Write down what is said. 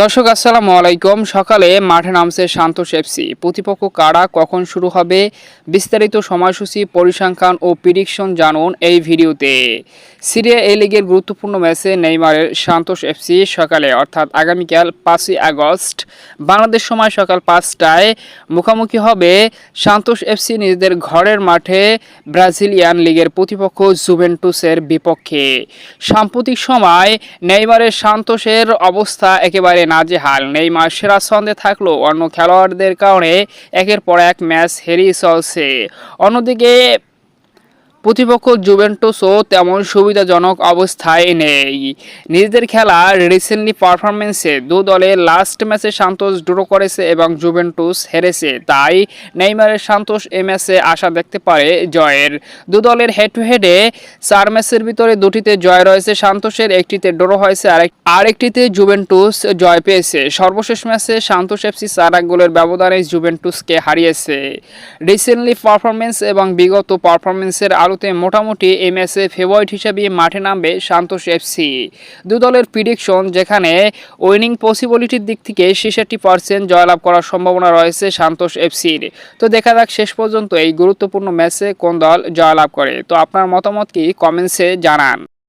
দর্শক, আসসালামু আলাইকুম। সকালে মাঠে নামছে সান্তোষ এফসি প্রতিপক্ষ কারা, কখন শুরু হবে, বিস্তারিত সময়সূচি, পরিসংখ্যান ও প্রিডিকশন জানুন এই ভিডিওতে। সিরিয়া এ লিগের গুরুত্বপূর্ণ ম্যাচে নেইমারের শান্তোষ এফসি সকালে, অর্থাৎ আগামীকাল পাঁচই আগস্ট, বাংলাদেশ সময় সকাল পাঁচটায় মুখোমুখি হবে শান্তোষ এফসি নিজেদের ঘরের মাঠে ব্রাজিলিয়ান লিগের প্রতিপক্ষ জুভেন্টুসের বিপক্ষে। সাম্প্রতিক সময় নেইমারের শান্তোষের অবস্থা একেবারে নাজেহাল। নেইমার সেরা ছন্দে থাকলেও অন্য খেলোয়াড়দের কারণে একের পর এক ম্যাচ হেরিয়ে চলছে। অন্যদিকে প্রতিপক্ষ জুভেন্টুসও তেমন সুবিধাজনক অবস্থায় নেই। নিজেদের খেলা রিসেন্টলি পারফরমেন্সে দু দলে লাস্ট ম্যাচে সান্তোষ ড্র করেছে এবং জুভেন্টুস হেরেছে। তাই নেইমারের সান্তোষ এ ম্যাচে আশা দেখতে পারে জয়ের। দু দলের হেড টু হেডে চার ম্যাচের ভিতরে দুটিতে জয় রয়েছে সান্তোষের একটিতে ড্র হয়েছে, আরেক আরেকটিতে জুভেন্টুস জয় পেয়েছে। সর্বশেষ ম্যাচে সান্তোষ এফসি চার এক গোলের ব্যবধানে জুভেন্টুসকে হারিয়েছে। রিসেন্টলি পারফরমেন্স এবং বিগত পারফরমেন্সের আলোতে মোটামুটি এই ম্যাচে ফেভারিট হিসেবে মাঠে নামবে সান্তোষ এফসি দু দলের প্রিডিকশন যেখানে উইনিং পসিবিলিটির দিক থেকে ছেষট্টি পার্সেন্ট জয়লাভ করার সম্ভাবনা রয়েছে সান্তোষ এফসির তো দেখা যাক শেষ পর্যন্ত এই গুরুত্বপূর্ণ ম্যাচে কোন দল জয়লাভ করে। তো আপনার মতামত কি? কমেন্টসে জানান।